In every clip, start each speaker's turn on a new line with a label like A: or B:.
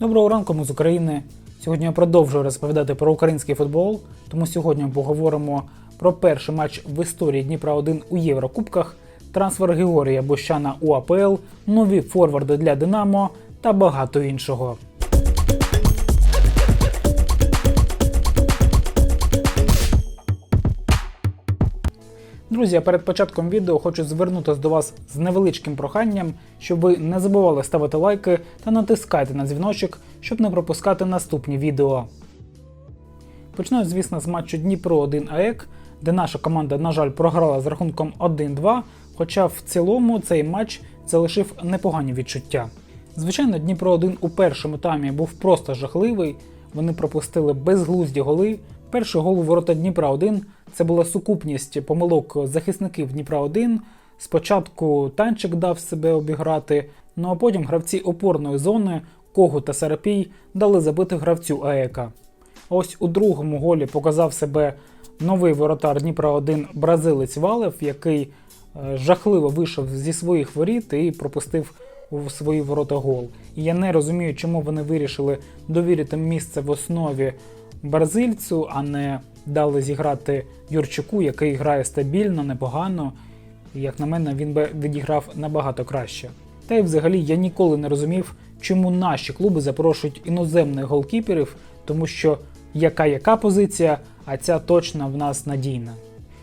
A: Доброго ранку, ми з України. Сьогодні я продовжую розповідати про український футбол, тому сьогодні поговоримо про перший матч в історії Дніпра 1 у Єврокубках, трансфер Георгія Бощана у АПЛ, нові форварди для Динамо та багато іншого. Друзі, перед початком відео хочу звернутися до вас з невеличким проханням, щоб ви не забували ставити лайки та натискайте на дзвіночок, щоб не пропускати наступні відео. Почну, звісно, з матчу Дніпро 1 АЕК, де наша команда, на жаль, програла з рахунком 1-2, хоча в цілому цей матч залишив непогані відчуття. Звичайно, Дніпро 1 у першому таймі був просто жахливий, вони пропустили безглузді голи. Перший гол у ворота Дніпра 1 це була сукупність помилок захисників Дніпра 1. Спочатку танчик дав себе обіграти, ну а потім гравці опорної зони Когу та Сарапій дали забити гравцю АЕКа. Ось у другому голі показав себе новий воротар Дніпра 1 бразилець Валев, який е, жахливо вийшов зі своїх воріт і пропустив у свої ворота гол. І я не розумію, чому вони вирішили довірити місце в основі бразильцю, а не дали зіграти Юрчуку, який грає стабільно, непогано. Як на мене, він би відіграв набагато краще. Та й взагалі я ніколи не розумів, чому наші клуби запрошують іноземних голкіперів, тому що яка яка позиція, а ця точно в нас надійна.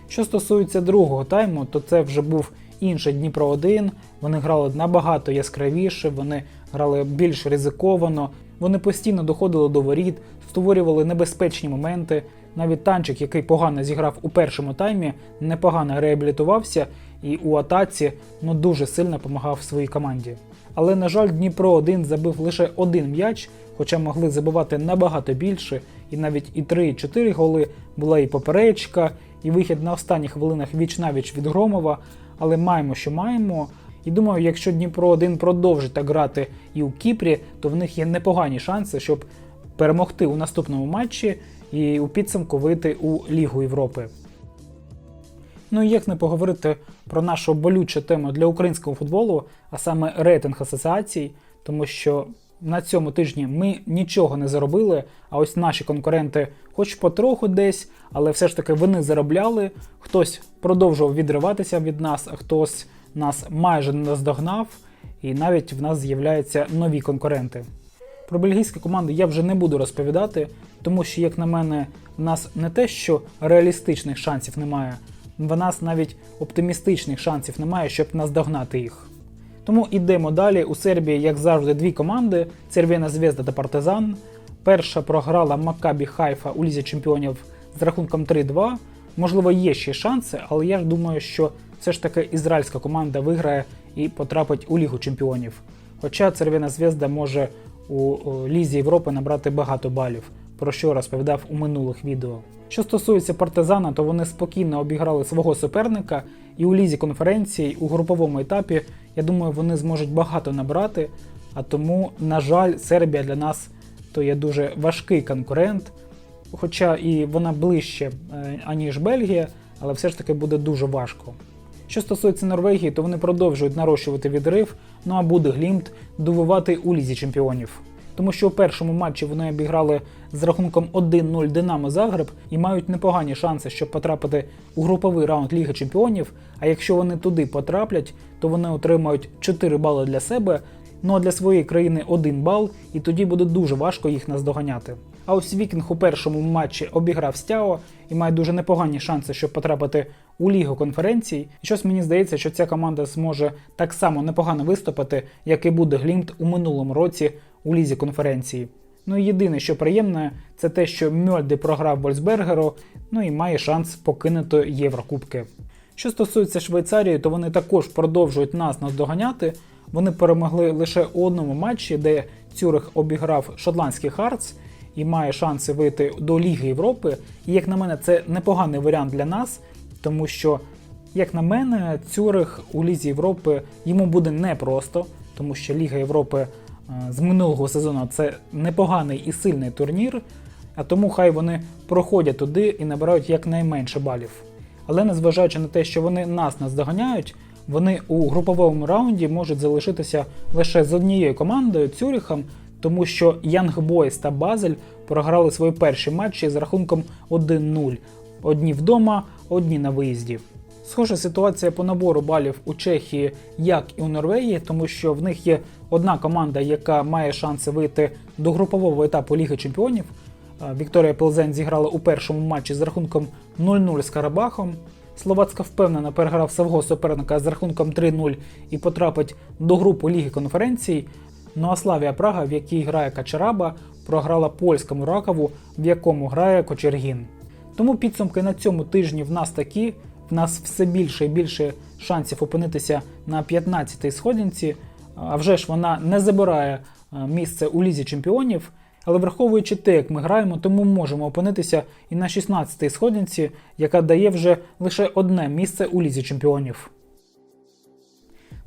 A: Що стосується другого тайму, то це вже був інший Дніпро 1. Вони грали набагато яскравіше, вони грали більш ризиковано, вони постійно доходили до воріт, створювали небезпечні моменти. Навіть танчик, який погано зіграв у першому таймі, непогано реабілітувався і у атаці ну дуже сильно допомагав своїй команді. Але, на жаль, Дніпро 1 забив лише один м'яч, хоча могли забивати набагато більше, і навіть і 3, і 4 голи була і поперечка, і вихід на останніх хвилинах віч-навіч від Громова. Але маємо, що маємо. І думаю, якщо Дніпро 1 продовжить так грати і у Кіпрі, то в них є непогані шанси, щоб перемогти у наступному матчі і у підсумку вийти у Лігу Європи. Ну і як не поговорити про нашу болючу тему для українського футболу, а саме рейтинг асоціацій, тому що на цьому тижні ми нічого не заробили, а ось наші конкуренти, хоч потроху десь, але все ж таки вони заробляли. Хтось продовжував відриватися від нас, а хтось нас майже не наздогнав, і навіть в нас з'являються нові конкуренти. Про бельгійські команди я вже не буду розповідати, тому що, як на мене, в нас не те, що реалістичних шансів немає, в нас навіть оптимістичних шансів немає, щоб наздогнати їх. Тому йдемо далі. У Сербії, як завжди, дві команди: Цервена Звезда та Партизан. Перша програла Маккабі Хайфа у Лізі Чемпіонів з рахунком 3-2. Можливо, є ще шанси, але я ж думаю, що все ж таки ізраїльська команда виграє і потрапить у Лігу Чемпіонів. Хоча Цервена Звезда може у Лізі Європи набрати багато балів, про що розповідав у минулих відео. Що стосується партизана, то вони спокійно обіграли свого суперника, і у лізі конференції у груповому етапі, я думаю, вони зможуть багато набрати. А тому, на жаль, Сербія для нас то є дуже важкий конкурент, хоча і вона ближче, е, аніж Бельгія, але все ж таки буде дуже важко. Що стосується Норвегії, то вони продовжують нарощувати відрив, ну а буде Глімт дивувати у лізі чемпіонів. Тому що у першому матчі вони обіграли з рахунком 1-0 Динамо Загреб і мають непогані шанси, щоб потрапити у груповий раунд Ліги Чемпіонів. А якщо вони туди потраплять, то вони отримають 4 бали для себе, ну а для своєї країни 1 бал, і тоді буде дуже важко їх наздоганяти. А ось Вікінг у першому матчі обіграв Стяо і має дуже непогані шанси, щоб потрапити у Лігу конференцій. І щось мені здається, що ця команда зможе так само непогано виступити, як і буде Глімт у минулому році у лізі конференції. Ну і єдине, що приємне, це те, що Мьольде програв Вольсбергеру, ну і має шанс покинути Єврокубки. Що стосується Швейцарії, то вони також продовжують нас наздоганяти. Вони перемогли лише у одному матчі, де Цюрих обіграв шотландський Хартс і має шанси вийти до Ліги Європи. І як на мене, це непоганий варіант для нас, тому що, як на мене, Цюрих у Лізі Європи йому буде непросто, тому що Ліга Європи з минулого сезону це непоганий і сильний турнір, а тому хай вони проходять туди і набирають якнайменше балів. Але незважаючи на те, що вони нас наздоганяють, вони у груповому раунді можуть залишитися лише з однією командою Цюріхом, тому що Янг Бойс та Базель програли свої перші матчі з рахунком 1-0. Одні вдома, одні на виїзді. Схожа ситуація по набору балів у Чехії, як і у Норвегії, тому що в них є одна команда, яка має шанси вийти до групового етапу Ліги Чемпіонів. Е, Вікторія Плзен зіграла у першому матчі з рахунком 0-0 з Карабахом. Словацька впевнено переграв свого суперника з рахунком 3-0 і потрапить до групи Ліги конференцій. Ну а Славія Прага, в якій грає Качараба, програла польському Ракову, в якому грає Кочергін. Тому підсумки на цьому тижні в нас такі. В нас все більше і більше шансів опинитися на 15-й сходинці. А вже ж вона не забирає е, місце у лізі чемпіонів. Але враховуючи те, як ми граємо, тому можемо опинитися і на 16-й сходинці, яка дає вже лише одне місце у лізі чемпіонів.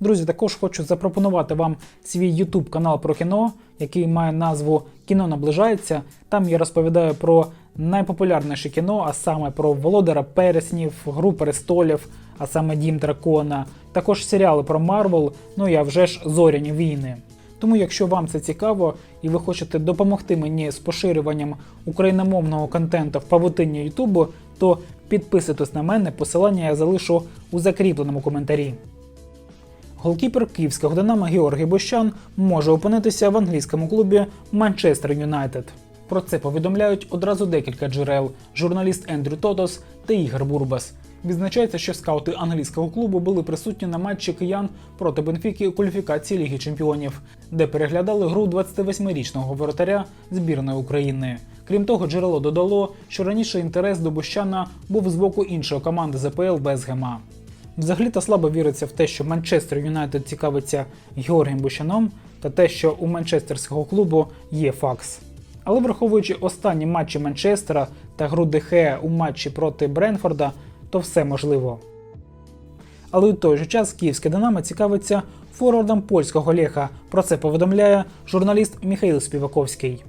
A: Друзі, також хочу запропонувати вам свій YouTube канал про кіно, який має назву Кіно наближається. Там я розповідаю про найпопулярніше кіно, а саме про Володара Переснів, Гру престолів, а саме Дім Дракона, також серіали про Марвел, ну а вже ж зоряні війни. Тому, якщо вам це цікаво і ви хочете допомогти мені з поширюванням україномовного контенту в павутинні Ютубу, то підписуйтесь на мене, посилання я залишу у закріпленому коментарі. Голкіпер київського Динамо Георгій Бощан може опинитися в англійському клубі Манчестер Юнайтед. Про це повідомляють одразу декілька джерел: журналіст Ендрю Тотос та Ігор Бурбас. Відзначається, що скаути англійського клубу були присутні на матчі киян проти Бенфіки у кваліфікації Ліги Чемпіонів, де переглядали гру 28-річного воротаря збірної України. Крім того, джерело додало, що раніше інтерес до Бущана був з боку іншої команди ЗПЛ Безгема. Взагалі та слабо віриться в те, що Манчестер Юнайтед цікавиться Георгієм Бущаном, та те, що у манчестерського клубу є факс. Але враховуючи останні матчі Манчестера та гру Дехе у матчі проти Бренфорда, то все можливо. Але у той же час київське Динамо цікавиться форвардом польського Леха. Про це повідомляє журналіст Міхаїл Співаковський.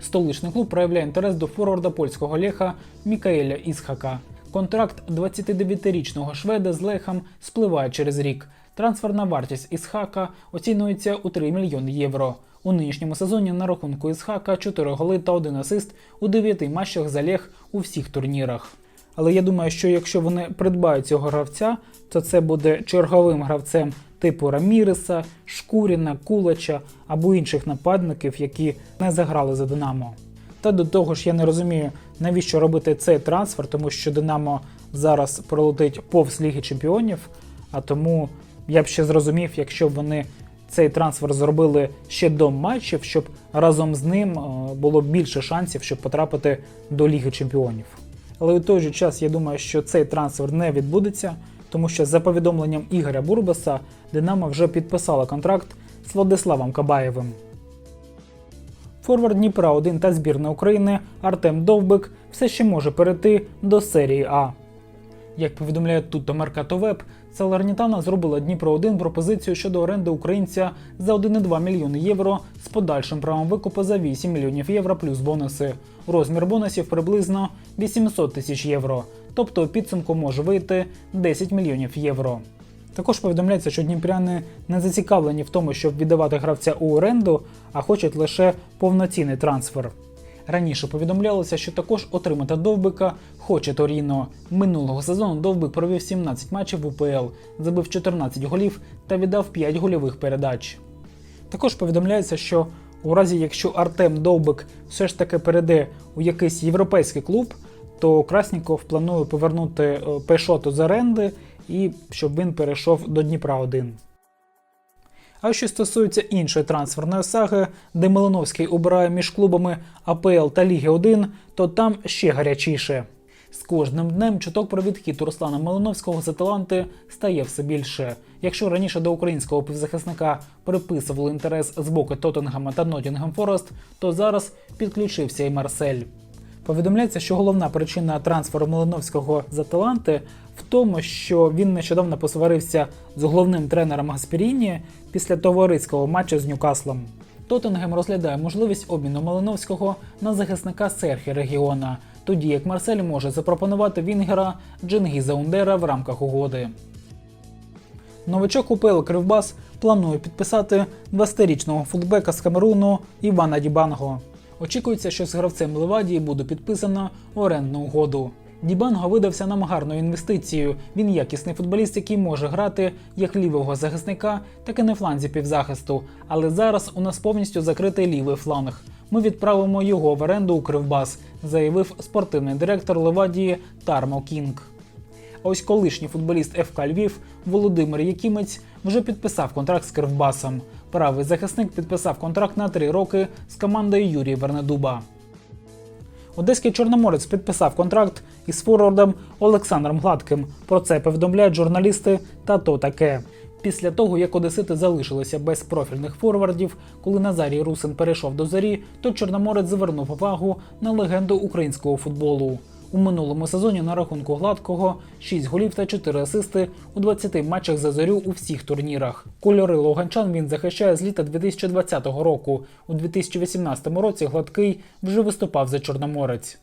A: Столичний клуб проявляє інтерес до форварда польського Леха Мікаеля Ісхака. Контракт 29-річного шведа з Лехом спливає через рік. Трансферна вартість Ісхака оцінюється у 3 мільйони євро. У нинішньому сезоні на рахунку Ісхака 4 голи та 1 асист у 9 матчах за Лех у всіх турнірах. Але я думаю, що якщо вони придбають цього гравця, то це буде черговим гравцем типу Раміреса, Шкуріна, Кулача або інших нападників, які не заграли за Динамо. Та до того ж, я не розумію, навіщо робити цей трансфер, тому що Динамо зараз пролетить повз Ліги Чемпіонів. А тому я б ще зрозумів, якщо б вони цей трансфер зробили ще до матчів, щоб разом з ним е, було більше шансів, щоб потрапити до Ліги Чемпіонів. Але у той же час я думаю, що цей трансфер не відбудеться, тому що за повідомленням Ігоря Бурбаса Динамо вже підписала контракт з Владиславом Кабаєвим. Форвард Дніпра 1 та збірна України Артем Довбик все ще може перейти до серії А. Як повідомляє тут Меркато Веб, Салернітана зробила Дніпро 1 пропозицію щодо оренди українця за 1,2 мільйони євро з подальшим правом викупу за 8 мільйонів євро плюс бонуси. Розмір бонусів приблизно 800 тисяч євро, тобто у підсумку може вийти 10 мільйонів євро. Також повідомляється, що дніпряни не зацікавлені в тому, щоб віддавати гравця у оренду, а хочуть лише повноцінний трансфер. Раніше повідомлялося, що також отримати довбика хоче Торіно. Минулого сезону довбик провів 17 матчів в УПЛ, забив 14 голів та віддав 5 гольових передач. Також повідомляється, що у разі якщо Артем Довбик все ж таки перейде у якийсь європейський клуб, то Красніков планує повернути е, Пешоту з оренди і щоб він перейшов до Дніпра 1. А що стосується іншої трансферної саги, де Малиновський обирає між клубами АПЛ та Ліги 1, то там ще гарячіше. З кожним днем чуток про відхід Руслана Малиновського з Аталанти стає все більше. Якщо раніше до українського півзахисника приписували інтерес з боку Тоттенгема та Ноттінгем Форест, то зараз підключився і Марсель. Повідомляється, що головна причина трансферу Малиновського з Аталанти в тому, що він нещодавно посварився з головним тренером Гаспіріні після товариського матчу з Ньюкаслом. Тоттенгем розглядає можливість обміну Малиновського на захисника Серхі регіона, тоді як Марсель може запропонувати Вінгера Джингіза Ундера в рамках угоди. Новачок УПЛ Кривбас планує підписати 20-річного футбека з Камеруну Івана Дібанго. Очікується, що з гравцем Левадії буде підписано орендну угоду. Дібанго видався нам гарною інвестицією. Він якісний футболіст, який може грати як лівого захисника, так і на фланзі півзахисту. Але зараз у нас повністю закритий лівий фланг. Ми відправимо його в оренду у Кривбас, заявив спортивний директор Левадії Тармо Кінг. А ось колишній футболіст ФК Львів Володимир Якімець вже підписав контракт з Кривбасом. Правий захисник підписав контракт на три роки з командою Юрія Вернедуба. Одеський Чорноморець підписав контракт із форвардом Олександром Гладким. Про це повідомляють журналісти та то таке. Після того, як Одесити залишилися без профільних форвардів, коли Назарій Русин перейшов до зорі, то Чорноморець звернув увагу на легенду українського футболу. У минулому сезоні на рахунку гладкого 6 голів та 4 асисти у 20 матчах за зорю у всіх турнірах. Кольори логанчан він захищає з літа 2020 року. У 2018 році гладкий вже виступав за Чорноморець.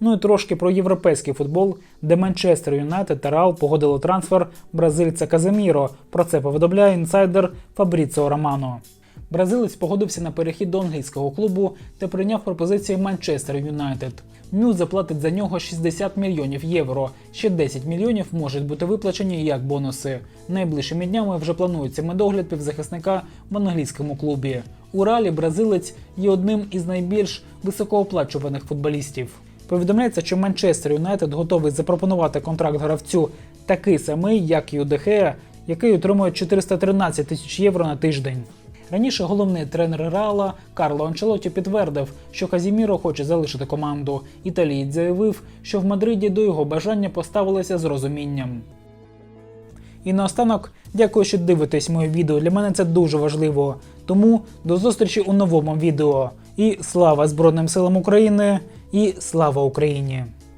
A: Ну і трошки про європейський футбол, де Манчестер Юнайтед та Реал погодили трансфер бразильця Каземіро. Про це повідомляє інсайдер Фабріціо Романо. Бразилець погодився на перехід до англійського клубу та прийняв пропозиції Манчестер Юнайтед. Мю заплатить за нього 60 мільйонів євро. Ще 10 мільйонів можуть бути виплачені як бонуси. Найближчими днями вже планується медогляд півзахисника в англійському клубі. У Ралі бразилець є одним із найбільш високооплачуваних футболістів. Повідомляється, що Манчестер Юнайтед готовий запропонувати контракт гравцю такий самий, як і у Дехея, який отримує 413 тисяч євро на тиждень. Раніше головний тренер Реала Карло Анчелоті підтвердив, що Казіміро хоче залишити команду. Італієць заявив, що в Мадриді до його бажання поставилися з розумінням. І наостанок, дякую, що дивитесь моє відео. Для мене це дуже важливо. Тому до зустрічі у новому відео. І слава Збройним силам України! І слава Україні!